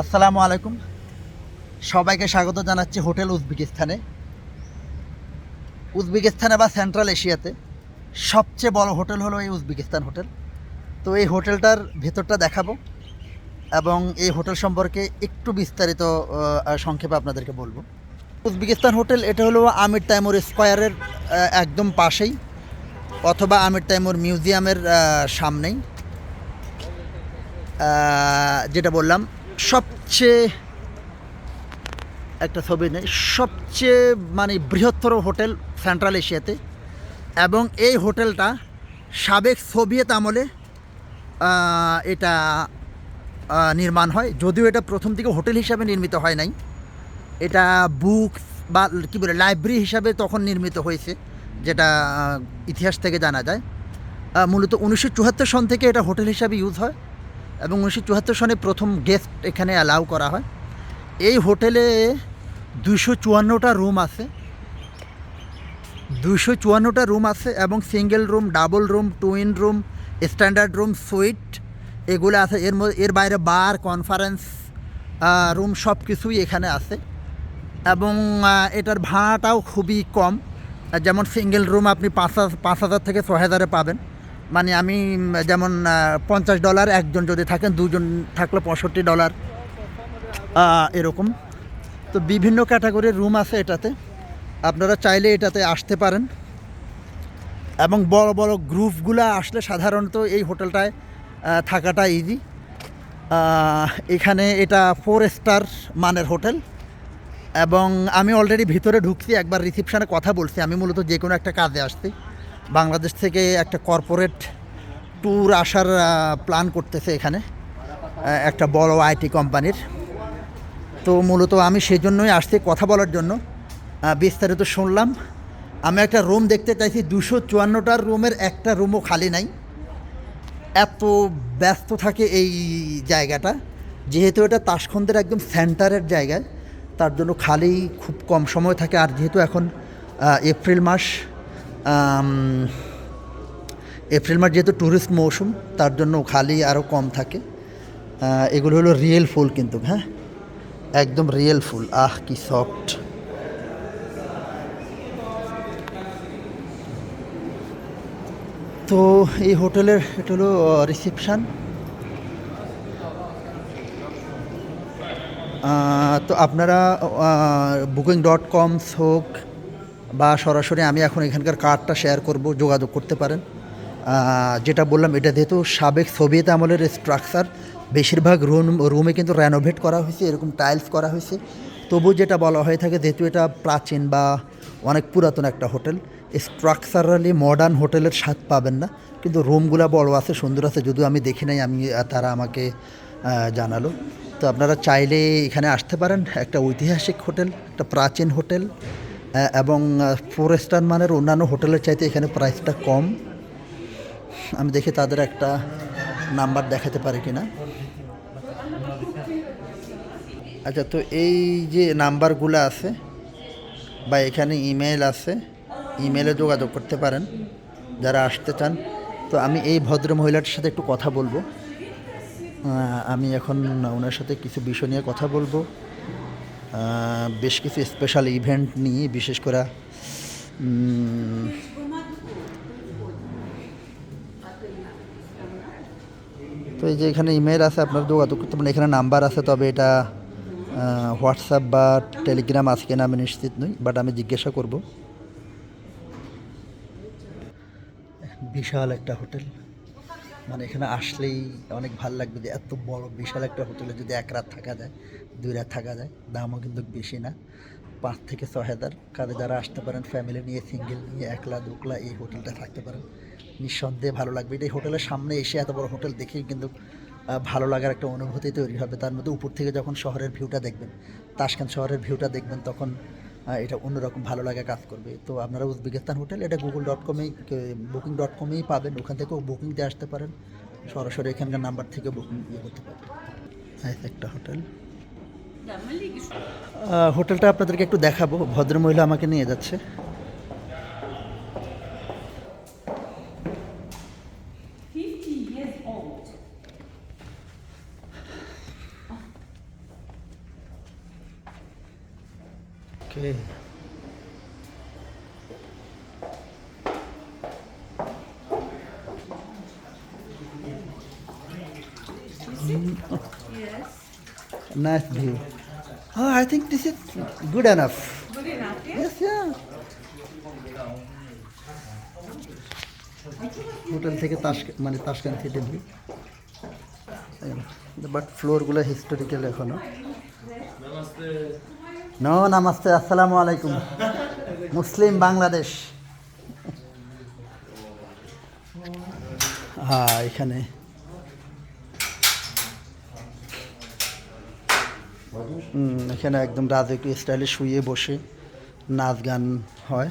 আসসালামু আলাইকুম। সবাইকে স্বাগত জানাচ্ছি হোটেল উজবেকিস্তানে। উজবেকিস্তানে বা সেন্ট্রাল এশিয়াতে সবচেয়ে বড় হোটেল হলো এই উজবেকিস্তান হোটেল। তো এই হোটেলটার ভেতরটা দেখাবো এবং এই হোটেল সম্পর্কে একটু বিস্তারিত সংক্ষেপে আপনাদেরকে বলব। উজবেকিস্তান হোটেল, এটা হলো আমির তাইমুর স্কোয়ারের একদম পাশেই অথবা আমির তাইমুর মিউজিয়ামের সামনেই। যেটা বললাম সবচেয়ে একটা ছবি নেই, সবচেয়ে মানে বৃহত্তর হোটেল সেন্ট্রাল এশিয়াতে এবং এই হোটেলটা সাবেক সোভিয়েত আমলে এটা নির্মাণ হয়। যদিও এটা প্রথম দিকে হোটেল হিসাবে নির্মিত হয় নাই, এটা বুক বা কী বলে, লাইব্রেরি হিসাবে তখন নির্মিত হয়েছে, যেটা ইতিহাস থেকে জানা যায়। মূলত উনিশশো চুয়াত্তর সন থেকে এটা হোটেল হিসাবে ইউজ হয়। এবং উনিশশো চুয়াত্তর সনে প্রথম গেস্ট এখানে অ্যালাউ করা হয়। এই হোটেলে দুশো চুয়ান্নটা রুম আছে। দুশো চুয়ান্নটা রুম আছে এবং single room double room twin room standard room suite এগুলো আছে। এর মধ্যে এর বাইরে বার কনফারেন্স রুম সব কিছুই এখানে আছে। এবং এটার ভাড়াটাও খুবই কম। যেমন সিঙ্গেল রুম আপনি পাঁচ পাঁচ হাজার থেকে ছয় হাজারে পাবেন। মানে আমি যেমন পঞ্চাশ ডলার, একজন যদি থাকেন, দুজন থাকলে পঁয়ষট্টি ডলার। এরকম। তো বিভিন্ন ক্যাটাগরির রুম আছে এটাতে। আপনারা চাইলে এটাতে আসতে পারেন। এবং বড় বড় গ্রুপগুলো আসলে সাধারণত এই হোটেলটায় থাকাটা ইজি এখানে এটা ফোর স্টার মানের হোটেল। এবং আমি অলরেডি ভিতরে ঢুকছি, একবার রিসিপশানে কথা বলছি। আমি মূলত যে কোনো একটা কাজে আসছি। বাংলাদেশ থেকে একটা কর্পোরেট ট্যুর আসার প্ল্যান করতেছে এখানে একটা বড় আইটি কোম্পানির তো মূলত আমি সেই জন্যই আসছি কথা বলার জন্য। বিস্তারিত শুনলাম। আমি একটা রুম দেখতে চাইছি, দুশো চুয়ান্নটার রুমের একটা রুমও খালি নাই। এত ব্যস্ত থাকে এই জায়গাটা, যেহেতু এটা তাসখন্দের একদম সেন্টারের জায়গায় তার জন্য খালি খুব কম সময় থাকে। আর যেহেতু এখন এপ্রিল মাস এপ্রিল মাস যেহেতু ট্যুরিস্ট মৌসুম, তার জন্য খালি আরও কম থাকে। এগুলো হলো রিয়েল ফুল কিন্তু হ্যাঁ? একদম রিয়েল ফুল। আহ, কি সফট তো এই হোটেলের, এটা হলো রিসেপশান তো আপনারা বুকিং ডট কমস হোক বা সরাসরি আমি এখন এখানকার কার্ডটা শেয়ার করব, যোগাযোগ করতে পারেন। যেটা বললাম, এটা যেহেতু সাবেক সোভিয়েত আমলের স্ট্রাকচার বেশিরভাগ রুম রুমে কিন্তু রেনোভেট করা হয়েছে, এরকম টাইলস করা হয়েছে। তবু যেটা বলা হয়ে থাকে, যেহেতু এটা প্রাচীন বা অনেক পুরাতন একটা হোটেল স্ট্রাকচারালি মডার্ন হোটেলের স্বাদ পাবেন না। কিন্তু রুমগুলো বড় আছে, সুন্দর আছে, যদিও আমি দেখি নাই, আমি, তারা আমাকে জানালো। তো আপনারা চাইলে এখানে আসতে পারেন, একটা ঐতিহাসিক হোটেল, একটা প্রাচীন হোটেল এবং ফোর স্টার মানের অন্যান্য হোটেলের চাইতে এখানে প্রাইসটা কম। আমি দেখি তাদের একটা নাম্বার দেখাতে পারি কি না আচ্ছা তো এই যে নাম্বারগুলো আছে, বা এখানে ইমেল আছে ইমেলে যোগাযোগ করতে পারেন, যারা আসতে চান। তো আমি এই ভদ্র মহিলাটার সাথে একটু কথা বলব। আমি এখন ওনার সাথে কিছু বিষয় নিয়ে কথা বলব। বেশ কিছু স্পেশাল ইভেন্ট নিয়ে, বিশেষ করে তো এই যে এখানে ইমেল আছে, আপনার যোগাযোগ করতে পারেন। এখানে নাম্বার আছে, তবে এটা হোয়াটসঅ্যাপ বা টেলিগ্রাম আছে কিনা আমি নিশ্চিত নই বাট আমি জিজ্ঞাসা করব। বিশাল একটা হোটেল। মানে এখানে আসলেই অনেক ভালো লাগবে যে এত বড়, বিশাল একটা হোটেলে যদি এক রাত থাকা যায়, দুই রাত থাকা যায়, দামও কিন্তু বেশি না। পাঁচ থেকে ছয় হাজার। কাজে যারা আসতে পারেন ফ্যামিলি নিয়ে সিঙ্গেল নিয়ে, একলা, দুকলা এই হোটেলটা থাকতে পারেন। নিঃসন্দেহে ভালো লাগবে। এটা এই হোটেলের সামনে এসে এত বড় হোটেল দেখেই কিন্তু ভালো লাগার একটা অনুভূতি তৈরি হবে। তার মধ্যে উপর থেকে যখন শহরের ভিউটা দেখবেন তাসখান শহরের ভিউটা দেখবেন, তখন এটা অন্যরকম ভালো লাগা কাজ করবে। তো আপনারা উজবেকিস্তান হোটেল এটা গুগল ডট কমেই বুকিং ডট কমেই পাবেন। ওখান থেকেও বুকিং দিয়ে আসতে পারেন। সরাসরি এখানকার নাম্বার থেকে বুকিং ইয়ে করতে পারেন। হ্যাঁ একটা হোটেল। হোটেলটা আপনাদেরকে একটু দেখাবো। ভদ্রমহিলা আমাকে নিয়ে যাচ্ছে। Okay Yes. Nice view. Oh, I think this is good enough. Good enough, yes? Yes, yeah. Hotel থেকে তাস মানে তাসকান থেকে ভিউ বাট ফ্লোরগুলো হিস্টোরিক্যাল এখনও নো, নামাস্তে, আসসালামু আলাইকুম। মুসলিম বাংলাদেশ। হ্যাঁ এখানে। এখানে একদম রাজকীয় স্টাইলে শুয়ে বসে নাচ গান হয়।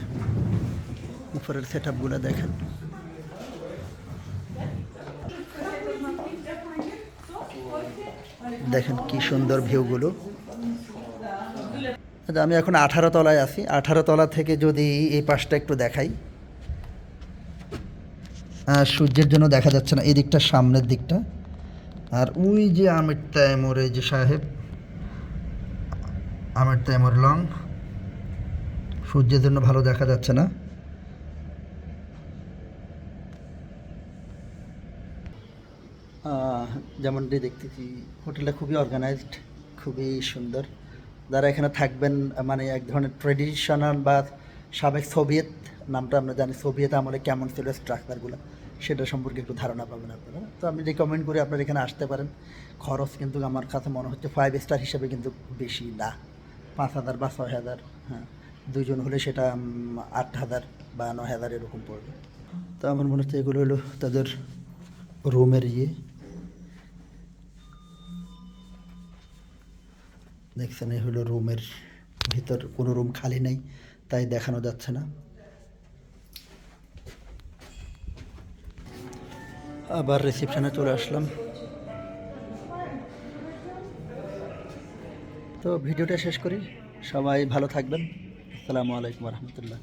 উপরের সেট আপগুলো দেখেন। দেখেন কি সুন্দর ভিউগুলো। আচ্ছা, আমি এখন আঠারো তলায় আছি। আঠারো তলা থেকে যদি এই পাশটা একটু দেখাই। আহ, সূর্যের জন্য দেখা যাচ্ছে না এই দিকটা সামনের দিকটা। আর ওই যে আমির এই যে সাহেব আমির তাইমুর লং সূর্যের জন্য ভালো দেখা যাচ্ছে না। যেমনটি দেখতেছি, হোটেলটা খুবই অর্গানাইজড খুবই সুন্দর। যারা এখানে থাকবেন মানে এক ধরনের ট্রেডিশনাল বা সাবেক সোভিয়েত, নামটা আমরা জানি, সোভিয়েত আমলে কেমন ছিল স্ট্রাকচারগুলো সেটা সম্পর্কে একটু ধারণা পাবেন আপনারা। তো আমি রেকমেন্ড করি আপনারা এখানে আসতে পারেন। খরচ কিন্তু আমার কাছে মনে হচ্ছে ফাইভ স্টার হিসেবে কিন্তু বেশি না। পাঁচ হাজার বা ছয় হাজার হ্যাঁ দুজন হলে সেটা আট হাজার বা নয় হাজার এরকম পড়বে। তো আমার মনে হচ্ছে এগুলো হলো তাদের রুমের ইয়ে। দেখছেন, এই হলো রুমের ভিতর, কোনো রুম খালি নেই, তাই দেখানো যাচ্ছে না। আবার রিসেপশনে চলে আসলাম। তো ভিডিওটা শেষ করি। সবাই ভালো থাকবেন। আসসালামু আলাইকুম রহমতুল্লাহ।